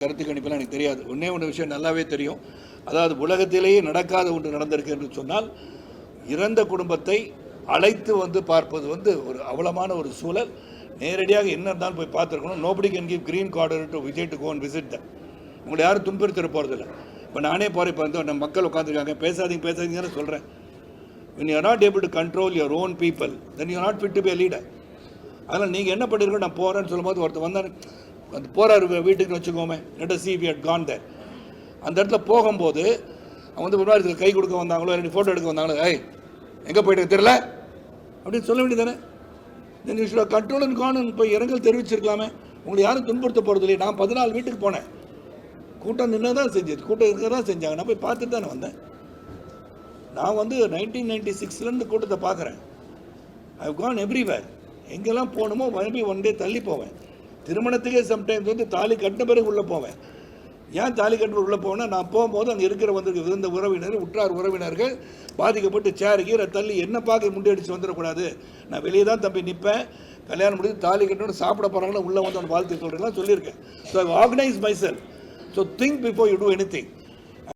கருத்து கணிப்பெல்லாம் எனக்கு தெரியாது. ஒன்றே ஒன்று விஷயம் நல்லாவே தெரியும். அதாவது உலகத்திலேயே நடக்காத ஒன்று நடந்திருக்கு என்று சொன்னால் இறந்த குடும்பத்தை அழைத்து வந்து பார்ப்பது வந்து ஒரு அவலமான ஒரு சூழல். நேரடியாக என்ன இருந்தாலும் போய் பார்த்துருக்கணும். Nobody can give green card to Vijay to gone visit the உங்களை யாரும் துன்புறுத்திட போகிறதில்ல இப்போ நானே போகிற இப்போ வந்து நம்ம மக்கள் உட்காந்துருக்காங்க பேசாதீங்க பேசாதீங்கன்னு சொல்கிறேன் when you not able to control your own people then you not fit to be leader அதனால் நீங்கள் என்ன பண்ணிருக்கோம் நான் போகிறேன்னு சொல்லும்போது ஒருத்தர் வந்தார் அந்த போகிறாரு வீட்டுக்கு வச்சுக்கோமே. Let see we at gone there அந்த இடத்துல போகும்போது அவங்க வந்து முன்னாடி கை கொடுக்க வந்தாங்களோ ரெண்டு ஃபோட்டோ எடுக்க வந்தாங்களோ ஏய் எங்கே போயிட்டு தெரில அப்படின்னு சொல்ல வேண்டியதானே then you should control and gone போய் இரங்கல் தெரிவிச்சிருக்கலாமே. உங்களை யாரும் துன்புறுத்த போகிறது இல்லையே. நான் பதினாலு வீட்டுக்கு போனேன். கூட்டம் நின்று தான் செஞ்சது. கூட்டம் இருக்க தான் செஞ்சாங்க. நான் போய் பார்த்துட்டு தானே வந்தேன். நான் வந்து நைன்டீன் நைன்டி சிக்ஸ்லேருந்து கூட்டத்தை பார்க்குறேன். ஐ கான் எவ்ரிவேர் எங்கெல்லாம் போகணுமோ மறுபடியும் ஒன் டே தள்ளி போவேன். திருமணத்துக்கே சம்டைம்ஸ் வந்து தாலி கட்டின பிறகு உள்ளே போவேன். ஏன் தாலி கட்டின உள்ளே போவேன்னா நான் போகும்போது அங்கே இருக்கிற வந்திருக்க விருந்த உறவினர் உற்றார் உறவினர்கள் பாதிக்கப்பட்டு சேரு கீரை தள்ளி என்ன பார்க்க முண்டியடிச்சு வந்துடக்கூடாது. நான் வெளியே தான் தம்பி நிற்பேன். கல்யாணம் முடிஞ்சு தாலி கட்டணும் சாப்பிட போகிறாங்களோ உள்ளே வந்து அவன் வாழ்த்து சொல்கிறேன்லாம் சொல்லியிருக்கேன். So I organise my cell so think before you do any thing